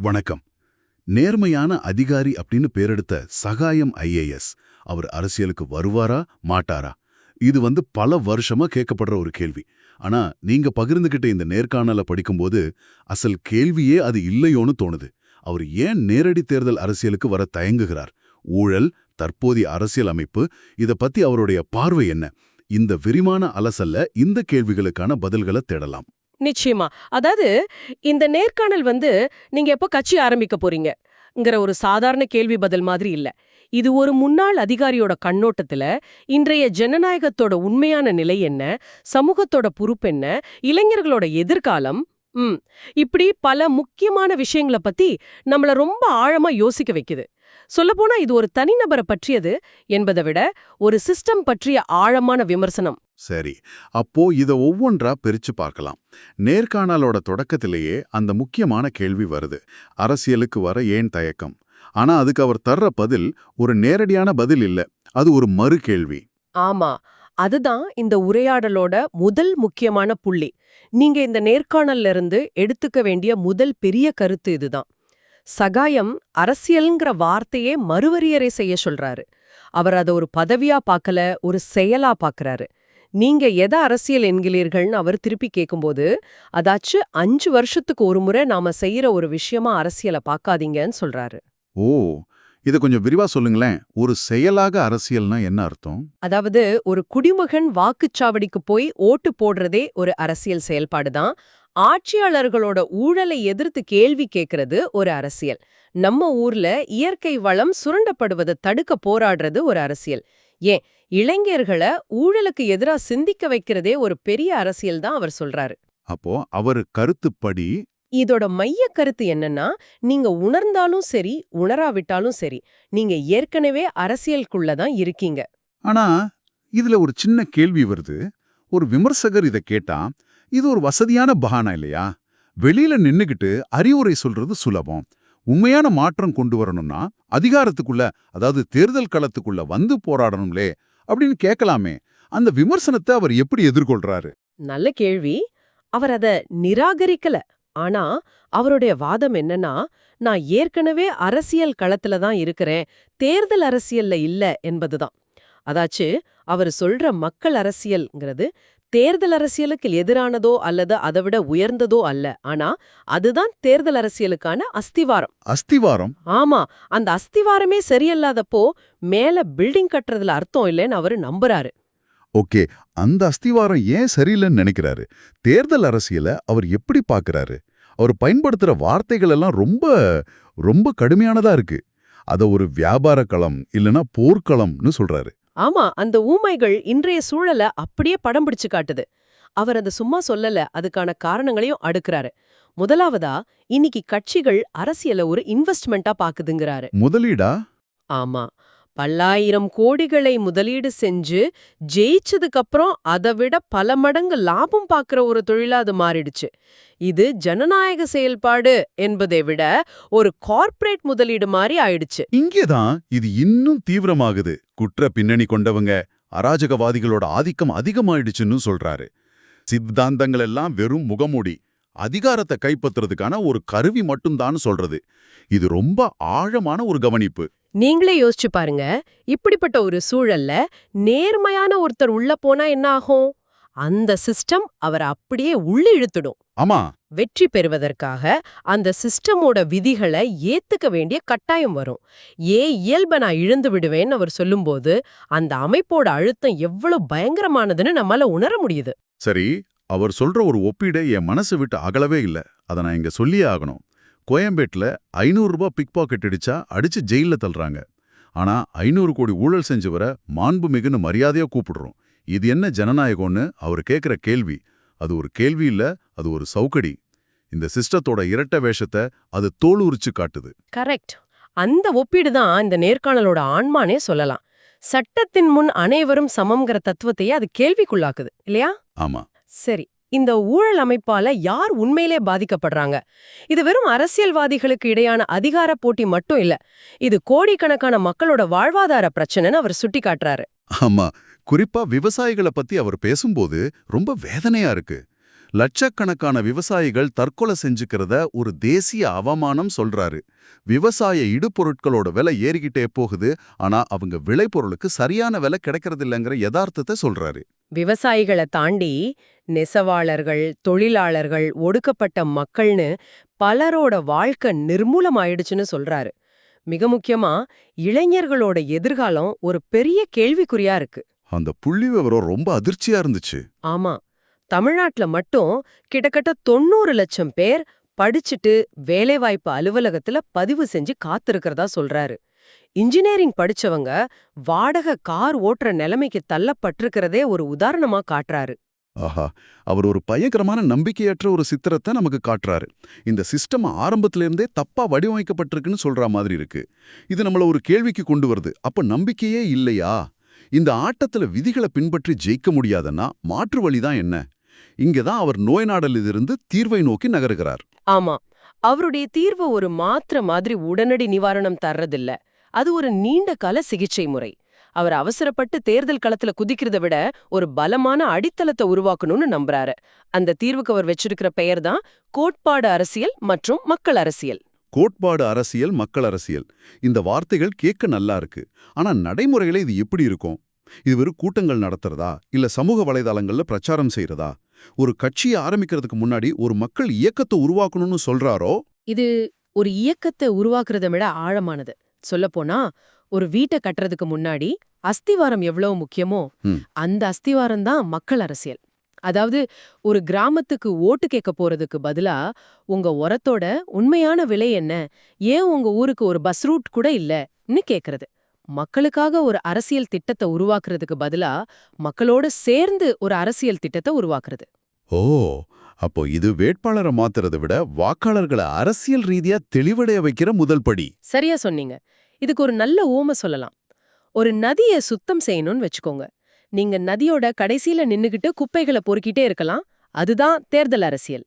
வணக்கம். நேர்மையான அதிகாரி அப்படின்னு பேரெடுத்த சகாயம் ஐஏஎஸ் அவர் அரசியலுக்கு வருவாரா மாட்டாரா? இது வந்து பல வருஷமா கேட்கப்படுற ஒரு கேள்வி. ஆனா நீங்க பகிர்ந்துகிட்ட இந்த நேர்காணல படிக்கும்போது அசல் கேள்வியே அது இல்லையோன்னு தோணுது. அவர் ஏன் நேரடி தேர்தல் அரசியலுக்கு வர தயங்குகிறார்? ஊழல் தற்போதைய அரசியல் அமைப்பு இத பத்தி அவருடைய பார்வை என்ன? இந்த விரிமான அலசல்ல இந்த கேள்விகளுக்கான பதில்களை தேடலாம். நிச்சயமா. அதாவது இந்த நேர்காணல் வந்து நீங்க எப்போ கட்சி ஆரம்பிக்க போறீங்கங்கிற ஒரு சாதாரண கேள்வி பதில் மாதிரி இல்ல. இது ஒரு முன்னாள் அதிகாரியோட கண்ணோட்டத்துல இன்றைய ஜனநாயகத்தோட உண்மையான நிலை என்ன? சமூகத்தோட பொறுப்பென்ன இளைஞர்களோட எதிர்காலம் ம். இப்படி பல முக்கியமான விஷயங்களை பத்தி நம்மள ரொம்ப ஆழமா யோசிக்க வைக்குது. சொல்லப்போனா இது ஒரு தனிநபரை பற்றியது என்பதை விட ஒரு சிஸ்டம் பற்றிய ஆழமான விமர்சனம். சரி. அப்போ இத ஒவ்வொன்றா பிரிச்சு பார்க்கலாம். நேர்காணலோட தொடக்கத்திலேயே அந்த முக்கியமான கேள்வி வருது. அரசியலுக்கு வர ஏன் தயக்கம்? ஆனா அதுக்கு அவர் தர்ற பதில் ஒரு நேரடியான பதில் இல்ல. அது ஒரு மறு கேள்வி. ஆமா. அதுதான் இந்த உரையாடலோட முதல் முக்கியமான புள்ளி. நீங்க இந்த நேர்காணல்ல இருந்து எடுத்துக்க வேண்டிய முதல் பெரிய கருத்து இதுதான். சகாயம் அரசியல்ங்கிற வார்த்தையே மறுவரியறை செய்ய சொல்றாரு. அவர் அதை ஒரு பதவியா பார்க்கல ஒரு செயலா பார்க்கறாரு. நீங்க எதை அரசியல் என்கிறீர்கள்னு அவர் திருப்பி கேட்கும்போது அதாச்சு அஞ்சு வருஷத்துக்கு ஒரு முறை நாம செய்யற ஒரு விஷயமா அரசியலை பார்க்காதீங்கன்னு சொல்றாரு. ஓ இத கொஞ்சம் விரிவா சொல்லுங்களேன். ஒரு செயலாக அரசியல்னா என்ன அர்த்தம்? அதாவது ஒரு குடிமகன் வாக்குச்சாவடிக்கு போய் ஓட்டு போடுறதே ஒரு அரசியல் செயல்பாடு தான். ஆட்சியாளர்களோட ஊழலை எதிர்த்து கேள்வி கேட்கறது ஒரு அரசியல். நம்ம ஊர்ல இயற்கை வளம் சுரண்டப்படுவதை தடுக்க போராடுறது ஒரு அரசியல். ஏன்? இளைஞர்களை ஊழலுக்கு எதிரா சிந்திக்க வைக்கிறதே ஒரு பெரிய அரசியல் தான் அவர் சொல்றாரு. அப்போ அவர் கருத்துப்படி இதோட மைய கருத்து என்னன்னா நீங்க உணர்ந்தாலும் சரி உணராவிட்டாலும் சரி நீங்க ஏற்கனவே அரசியலுக்குள்ள தான் இருக்கீங்க. ஆனா இதுல ஒரு சின்ன கேள்வி வருது. ஒரு விமர்சகர் இத கேட்டா இது ஒரு வசதியான பகானா இல்லையா? வெளியில நின்னுகிட்டு அறிவுரை சொல்றது சுலபம். உண்மையான மாற்றம் கொண்டு வரணும்னா அதிகாரத்துக்குள்ள அதாவது தேர்தல் களத்துக்குள்ள வந்து போராடணும்லே அப்படின்னு கேட்கலாமே அந்த விமர்சனத்தை அவர் எப்படி எதிர்கொள்றாரு? நல்ல கேள்வி. அவர் அத நிராகரிக்கல. ஆனா அவருடைய வாதம் என்னன்னா நான் ஏற்கனவே அரசியல் களத்துல தான் இருக்கிறேன் தேர்தல் அரசியல்ல இல்ல என்பதுதான். அதாச்சு அவர் சொல்ற மக்கள் அரசியல்ங்கிறது தேர்தல் அரசியலுக்கு எதிரானதோ அல்லது அதை விட உயர்ந்ததோ அல்ல. ஆனா அதுதான் தேர்தல் அரசியலுக்கான அஸ்திவாரம். அஸ்திவாரம்? ஆமா அந்த அஸ்திவாரமே சரியில்லாதப்போ மேல பில்டிங் கட்டுறதுல அர்த்தம் இல்லைன்னு அவரு நம்புறாரு. ஓகே அந்த அஸ்திவாரம் ஏன் சரியில்லைன்னு நினைக்கிறாரு? தேர்தல் அரசியலை அவர் எப்படி பார்க்கறாரு அவர் பயன்படுத்துற வார்த்தைகள் எல்லாம் ரொம்ப ரொம்ப கடுமையானதா இருக்கு. அத ஒரு வியாபார களம் இல்லனா போர்க்களம்னு சொல்றாரு. ஆமா அந்த ஊமைகள் இன்றைய சூழல அப்படியே படம் பிடிச்சு காட்டுது. அவர் அதை சும்மா சொல்லல அதுக்கான காரணங்களையும் அடுக்குறாரு. முதலாவதா இன்னைக்கு கட்சிகள் அரசியல ஒரு இன்வெஸ்ட்மெண்டா பாக்குதுங்கிறாரு. முதலீடா? ஆமா. பல்லாயிரம் கோடிகளை முதலீடு செஞ்சு ஜெயிச்சதுக்கு அப்புறம் அதை விட பல மடங்கு லாபம் பார்க்குற ஒரு தொழிலா அது மாறிடுச்சு. இது ஜனநாயக செயல்பாடு என்பதை விட ஒரு கார்ப்பரேட் முதலீடு மாதிரி ஆயிடுச்சு. இங்கேதான் இது இன்னும் தீவிரமாகுது. குற்ற பின்னணி கொண்டவங்க அராஜகவாதிகளோட ஆதிக்கம் அதிகமாயிடுச்சுன்னு சொல்றாரு. சித்தாந்தங்கள் எல்லாம் வெறும் முகமூடி. அதிகாரத்தை கைப்பற்றுறதுக்கான ஒரு கருவி மட்டும்தான் சொல்றது. இது ரொம்ப ஆழமான ஒரு கவனிப்பு. நீங்களே யோசிச்சு பாருங்க இப்படிப்பட்ட ஒரு சூழல்ல நேர்மையான ஒருத்தர் உள்ள போனா என்ன ஆகும்? அந்த சிஸ்டம் அவரை அப்படியே உள்ள இழுத்துடும். ஆமா. வெற்றி பெறுவதற்காக அந்த சிஸ்டமோட விதிகளை ஏத்துக்க வேண்டிய கட்டாயம் வரும். ஏ இயல்ப நான் இழந்து விடுவேன்னு அவர் சொல்லும்போது அந்த அமைப்போட அழுத்தம் எவ்வளவு பயங்கரமானதுன்னு நம்மால உணர முடியுது. சரி அவர் சொல்ற ஒரு ஒப்பீடை என் மனசு விட்டு அகலவே இல்ல. அதை நான் இங்க சொல்லியே ஆகணும். கோயம்பேட்ல ஐநூறு ரூபாய் பிக் பாக்கெட் அடிச்சா அடிச்சு ஜெயில தள்ளுறாங்க. ஆனா ஐநூறு கோடி ஊழல் செஞ்சு வர மாண்புமிகுன்னு மரியாதையா கூப்பிடுறோம். இது என்ன ஜனநாயகம்னு அவர் கேட்கிற கேள்வி. அது ஒரு கேள்வி இல்ல அது ஒரு சவுக்கடி. இந்த சிஸ்டத்தோட இரட்ட வேஷத்தை அது தோல் உரிச்சு காட்டுது. கரெக்ட். அந்த ஒப்பீடு தான் இந்த நேர்காணலோட ஆன்மானே சொல்லலாம். சட்டத்தின் முன் அனைவரும் சமம்ங்கிற தத்துவத்தையே அது கேள்விக்குள்ளாக்குது இல்லையா? ஆமா. சரி இந்த ஊழல் அமைப்பால யார் உண்மையிலே பாதிக்கப்படுறாங்க? இது வெறும் அரசியல்வாதிகளுக்கு இடையான அதிகார போட்டி மட்டும் இல்ல இது கோடிக்கணக்கான மக்களோட வாழ்வாதார பிரச்சனைன்னு அவர் சுட்டி காட்டுறாரு ஆமா குறிப்பா விவசாயிகளை பத்தி அவர் பேசும்போது ரொம்ப வேதனையா இருக்கு. லட்சக்கணக்கான விவசாயிகள் தற்கொலை செஞ்சுக்கிறத ஒரு தேசிய அவமானம் சொல்றாரு. விவசாய இடுபொருட்களோட விலை ஏறிக்கிட்டே போகுது. ஆனா அவங்க விளைபொருளுக்கு சரியான விலை கிடைக்கிறதில்லைங்கிற யதார்த்தத்தை சொல்றாரு. விவசாயிகளை தாண்டி நெசவாளர்கள் தொழிலாளர்கள் ஒடுக்கப்பட்ட மக்கள்னு பலரோட வாழ்க்கை நிர்மூலமாயிடுச்சுன்னு சொல்றாரு. மிக முக்கியமா இளைஞர்களோட எதிர்காலம் ஒரு பெரிய கேள்விக்குறியா இருக்கு. அந்த புள்ளி விவரம் ரொம்ப அதிர்ச்சியா இருந்துச்சு. ஆமா. தமிழ்நாட்டுல மட்டும் கிட்டத்தட்ட தொண்ணூறு லட்சம் பேர் படிச்சுட்டு வேலைவாய்ப்பு அலுவலகத்துல பதிவு செஞ்சு காத்திருக்கிறதா சொல்றாரு. இன்ஜினியரிங் படிச்சவங்க வாடகை கார் ஓட்டுற நிலைமைக்கு தள்ளப்பட்டிருக்கிறதே ஒரு உதாரணமா காட்டுறாரு. ஆஹா அவர் ஒரு பயங்கரமான நம்பிக்கையற்ற ஒரு சித்திரத்தை நமக்கு காட்டுறாரு. இந்த சிஸ்டம் ஆரம்பத்திலிருந்தே தப்பா வடிவமைக்கப்பட்டிருக்குன்னு சொல்ற மாதிரி இருக்கு. இது நம்மள ஒரு கேள்விக்கு கொண்டு வருது. அப்ப நம்பிக்கையே இல்லையா? இந்த ஆட்டத்துல விதிகளை பின்பற்றி ஜெயிக்க முடியாதன்னா மாற்று வழிதான் என்ன? இங்கதான் அவர் நோய் நாடலிலிருந்து தீர்வை நோக்கி நகருகிறார். ஆமா. அவருடைய தீர்வு ஒரு மாத்திர மாதிரி உடனடி நிவாரணம் தர்றதில்ல. அது ஒரு நீண்ட கால சிகிச்சை முறை. அவர் அவசரப்பட்டு தேர்தல் களத்துல குதிக்கிறத விட ஒரு பலமான அடித்தளத்தை உருவாக்கணும்னு நம்புறாரு. அந்த தீர்வுக்கு அவர் வச்சிருக்கிற பெயர் தான் கோட்பாடு அரசியல் மற்றும் மக்கள் அரசியல். கோட்பாடு அரசியல் மக்கள் அரசியல். இந்த வார்த்தைகள் கேட்க நல்லா இருக்கு. ஆனா நடைமுறையில இது எப்படி இருக்கும்? இது வெறும் கூட்டங்கள் நடத்துறதா? இல்ல சமூக வலைதளங்கள்ல பிரச்சாரம் செய்யறதா ஒரு கட்சியை ஆரம்பிக்கிறதுக்கு முன்னாடி ஒரு மக்கள் இயக்கத்தை உருவாக்கணும்னு சொல்றாரோ? இது ஒரு இயக்கத்தை உருவாக்குறத விட ஆழமானது. சொல்லப்போனா ஒரு வீட்டை கட்டுறதுக்கு முன்னாடி அஸ்திவாரம் எவ்வளவு முக்கியமோ. அந்த அஸ்திவாரம் தான் மக்கள் அரசியல். அதாவது ஒரு கிராமத்துக்கு ஓட்டு கேட்க போறதுக்கு பதிலா உங்க உரத்தோட உண்மையான விலை என்ன? ஏன் உங்க ஊருக்கு ஒரு பஸ் ரூட் கூட இல்லன்னு கேக்குறது. மக்களுக்காக ஒரு அரசியல் திட்டத்தை உருவாக்குறதுக்கு பதிலா மக்களோட சேர்ந்து ஒரு அரசியல் திட்டத்தை உருவாக்குறது. ஓ அப்போ இது வேட்பாளரை மாத்துறதை விட வாக்காளர்களை அரசியல் ரீதியா தெளிவடைய வைக்கிற முதல் படி. சரியா சொன்னீங்க. இதுக்கு ஒரு நல்ல ஊமை சொல்லலாம். ஒரு நதிய சுத்தம் செய்யணும்னு வச்சுக்கோங்க. நீங்க நதியோட கடைசியில நின்னுகிட்டு குப்பைகளை பொறுக்கிட்டே இருக்கலாம். அதுதான் தேர்தல் அரசியல்.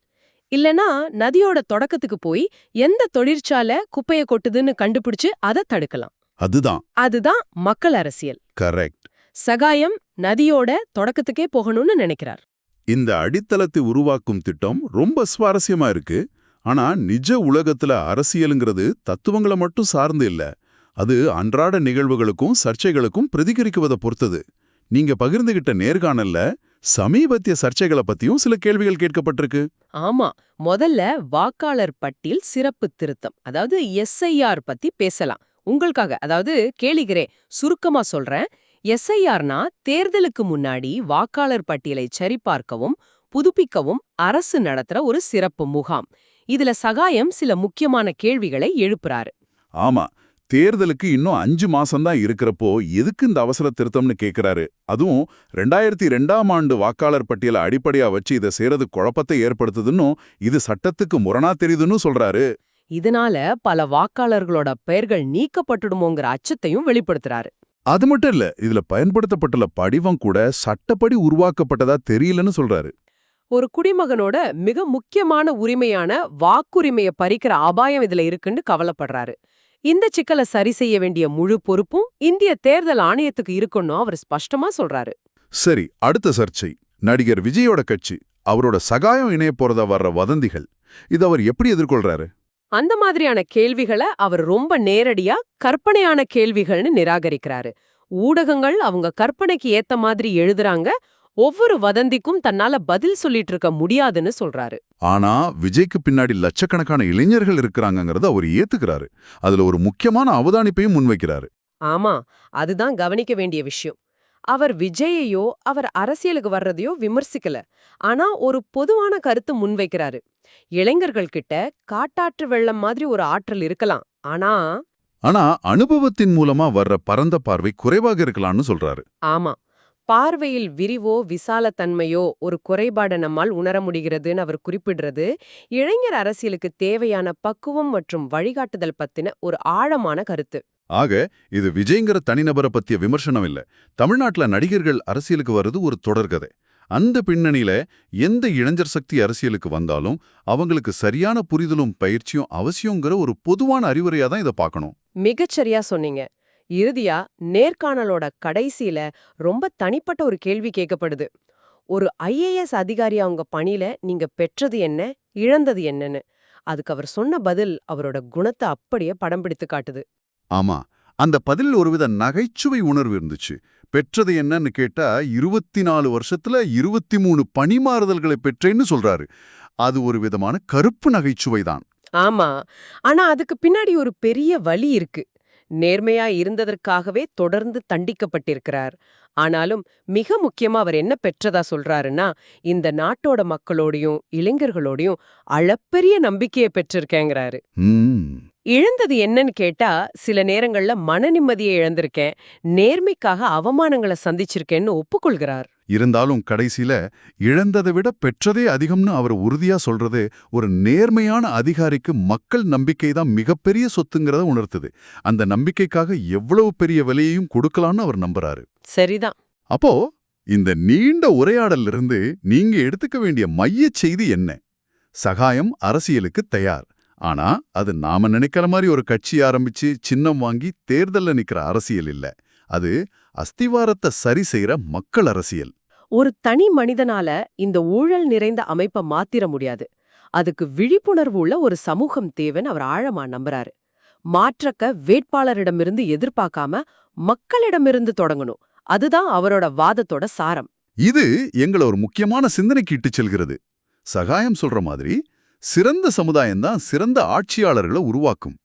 இல்லனா நதியோட தொடக்கத்துக்கு போய் எந்த தொழிற்சாலை குப்பைய கொட்டுதுன்னு கண்டுபிடிச்சு அதை தடுக்கலாம். அதுதான். அதுதான் மக்கள் அரசியல். கரெக்ட். சகாயம் நதியோட தொடக்கத்துக்கே போகணும்னு நினைக்கிறார். இந்த அடித்தளத்தை உருவாக்கும் திட்டம் ரொம்ப சுவாரஸ்யமா இருக்கு. ஆனா நிஜ உலகத்துல அரசியலுங்கிறது தத்துவங்களை மட்டும் சார்ந்து இல்ல. அது அன்றாட நிகழ்வுகளுக்கும் சர்ச்சைகளுக்கும் பிரதிகரிக்குவதை பொறுத்தது. நீங்க பகிர்ந்துகிட்ட நேர்காணல்ல சமீபத்திய சர்ச்சைகளை பத்தியும் சில கேள்விகள் கேட்கப்பட்டிருக்கு. ஆமா முதல்ல வாக்காளர் பட்டியல் சிறப்பு திருத்தம் அதாவது எஸ்ஐஆர் பத்தி பேசலாம். உங்களுக்காக அதாவது கேளிக்கிறேன் சுருக்கமா சொல்றேன். எஸ்ஐஆர்னா தேர்தலுக்கு முன்னாடி வாக்காளர் பட்டியலை சரிபார்க்கவும் புதுப்பிக்கவும் அரசு நடத்துற ஒரு சிறப்பு முகாம். இதுல சகாயம் சில முக்கியமான கேள்விகளை எழுப்புறாரு. ஆமா தேர்தலுக்கு இன்னும் அஞ்சு மாசம்தான் இருக்கிறப்போ எதுக்கு இந்த அவசர திருத்தம்னு கேக்குறாரு. அதுவும் ரெண்டாயிரத்தி ரெண்டாம் ஆண்டு வாக்காளர் பட்டியலை அடிப்படையா வச்சு இதை செய்யறது குழப்பத்தை ஏற்படுத்துதுன்னும் இது சட்டத்துக்கு முரணா தெரியுதுன்னு சொல்றாரு. இதனால பல வாக்காளர்களோட பெயர்கள் நீக்கப்பட்டுடுமோங்கிற அச்சத்தையும் வெளிப்படுத்துறாரு. அது மட்டும் இல்ல இதுல பயன்படுத்தப்பட்டுள்ள படிவம் கூட சட்டப்படி உருவாக்கப்பட்டதா தெரியலன்னு சொல்றாரு. ஒரு குடிமகனோட மிக முக்கியமான உரிமையான வாக்குரிமைய பறிக்கிற அபாயம் இதுல இருக்குன்னு கவலைப்படுறாரு. இந்த சிக்கலை சரி செய்ய வேண்டிய முழு பொறுப்பும் இந்திய தேர்தல் ஆணையத்துக்கு இருக்குன்னு அவர் ஸ்பஷ்டமா சொல்றாரு. சரி அடுத்த சர்ச்சை. நடிகர் விஜயோட கட்சி அவரோட சகாயம் இணைய போறதா வர்ற வதந்திகள் இது அவர் எப்படி எதிர்கொள்றாரு? அந்த மாதிரியான கேள்விகளை அவர் ரொம்ப நேரடியா கற்பனையான கேள்விகள்னு நிராகரிக்கிறாரு. ஊடகங்கள் அவங்க கற்பனைக்கு ஏத்த மாதிரி எழுதுறாங்க. ஒவ்வொரு வதந்திக்கும் தன்னால பதில் சொல்லிட்டு இருக்க முடியாதுன்னு சொல்றாரு. ஆனா விஜய்க்கு பின்னாடி லட்சக்கணக்கான இளைஞர்கள் இருக்கிறாங்கங்கறத அவர் ஏத்துக்கிறாரு. அதுல ஒரு முக்கியமான அவதானிப்பையும் முன்வைக்கிறாரு. ஆமா அதுதான் கவனிக்க வேண்டிய விஷயம். அவர் விஜயையோ அவர் அரசியலுக்கு வர்றதையோ விமர்சிக்கல. ஆனா ஒரு பொதுவான கருத்து முன்வைக்கிறாரு. இளைஞர்கள் கிட்ட காட்டாற்று வெள்ளம் மாதிரி ஒரு ஆற்றல் இருக்கலாம். ஆனா ஆனா அனுபவத்தின் மூலமா வர்ற பரந்த பார்வை குறைவாக இருக்கலாம்னு சொல்றாரு. ஆமா. பார்வையில் விரிவோ விசாலத்தன்மையோ ஒரு குறைபாட நம்மால் உணர முடிகிறதுன்னு அவர் குறிப்பிடுறது இளைஞர் அரசியலுக்கு தேவையான பக்குவம் மற்றும் வழிகாட்டுதல் பத்தின ஒரு ஆழமான கருத்து. ஆக இது விஜய்ங்கிற தனிநபரை பத்திய விமர்சனம் இல்ல தமிழ்நாட்டுல நடிகர்கள் அரசியலுக்கு வர்றது ஒரு தொடர்கதை அந்த பின்னணியில எந்த இளைஞர் சக்தி அரசியலுக்கு வந்தாலும் அவங்களுக்கு சரியான புரிதலும் பயிற்சியும் அவசியங்கிற ஒரு பொதுவான அறிவுரையா தான் இதை பார்க்கணும். மிகச்சரியா சொன்னீங்க. இறுதியா நேர்காணலோட கடைசியில ரொம்ப தனிப்பட்ட ஒரு கேள்வி கேட்கப்படுது. ஒரு ஐஏஎஸ் அதிகாரி அவங்க பணியில நீங்க பெற்றது என்ன இழந்தது என்னன்னு. அதுக்கு அவர் சொன்ன பதில் அவரோட குணத்தை அப்படியே படம் பிடித்து காட்டுது. ஆமா அந்த பதில் ஒருவித நகைச்சுவை உணர்வு இருந்துச்சு. பெற்றது என்னன்னு கேட்டா இருபத்தி நாலு வருஷத்துல இருபத்தி மூணு பணிமாறுதல்களை பெற்றேன்னு சொல்றாரு. அது ஒரு விதமான கருப்பு நகைச்சுவை தான். ஆமா ஆனா அதுக்கு பின்னாடி ஒரு பெரிய வலி இருக்கு. நேர்மையா இருந்ததற்காகவே தொடர்ந்து தண்டிக்கப்பட்டிருக்கிறார். ஆனாலும் மிக முக்கியமா அவர் என்ன பெற்றதா சொல்றாருன்னா இந்த நாட்டோட மக்களோடையும் இளைஞர்களோடையும் அளப்பெரிய நம்பிக்கையை பெற்றிருக்கேங்கிறாரு. இழந்தது என்னன்னு கேட்டா சில நேரங்கள்ல மன நிம்மதியை இழந்திருக்கேன். நேர்மைக்காக அவமானங்களை சந்திச்சிருக்கேன்னு ஒப்புக்கொள்கிறார். இருந்தாலும் கடைசியில இழந்ததை விட பெற்றதே அதிகம்னு அவர் உறுதியா சொல்றது ஒரு நேர்மையான அதிகாரிக்கு மக்கள் நம்பிக்கை தான் மிகப்பெரிய சொத்துங்கிறத உணர்த்துது. அந்த நம்பிக்கைக்காக எவ்வளவு பெரிய விலையையும் கொடுக்கலாம்னு அவர் நம்புறாரு. சரிதான். அப்போ இந்த நீண்ட உரையாடல்ல இருந்து நீங்க எடுத்துக்க வேண்டிய மையச் செய்தி என்ன? சகாயம் அரசியலுக்கு தயார். ஆனா அது நாம நினைக்கிற மாதிரி ஒரு கட்சி ஆரம்பிச்சு சின்னம் வாங்கி தேர்தல்ல நிக்கிற அரசியல் இல்ல. அது அஸ்திவாரத்தை சரி செய்யற மக்கள் அரசியல். ஒரு தனி மனிதனால இந்த ஊழல் நிறைந்த அமைப்பை மாத்திர முடியாது. அதுக்கு விழிப்புணர்வு உள்ள ஒரு சமூகம் தேவைன்னு அவர் ஆழமா நம்புறாரு. மாற்றக்க வேட்பாளரிடமிருந்து எதிர்பார்க்காம மக்களிடமிருந்து தொடங்கணும். அதுதான் அவரோட வாதத்தோட சாரம். இது எங்களை ஒரு முக்கியமான சிந்தனைக்கு இட்டுச் செல்கிறது. சகாயம் சொல்ற மாதிரி சிறந்த சமுதாயம்தான் சிறந்த ஆட்சியாளர்களை உருவாக்கும்.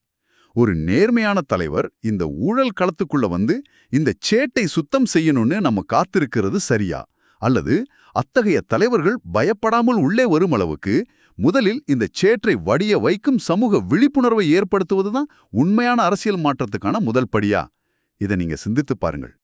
ஒரு நேர்மையான தலைவர் இந்த ஊழல் களத்துக்குள்ள வந்து இந்த சேட்டை சுத்தம் செய்யணும்னு நம்ம காத்திருக்கிறது சரியா? அல்லது அத்தகைய தலைவர்கள் பயப்படாமல் உள்ளே வரும் அளவுக்கு முதலில் இந்த சேற்றை வடிய வைக்கும் சமூக விழிப்புணர்வை ஏற்படுத்துவதுதான் உண்மையான அரசியல் மாற்றத்துக்கான முதல் படியா? இதை நீங்க சிந்தித்துப் பாருங்கள்.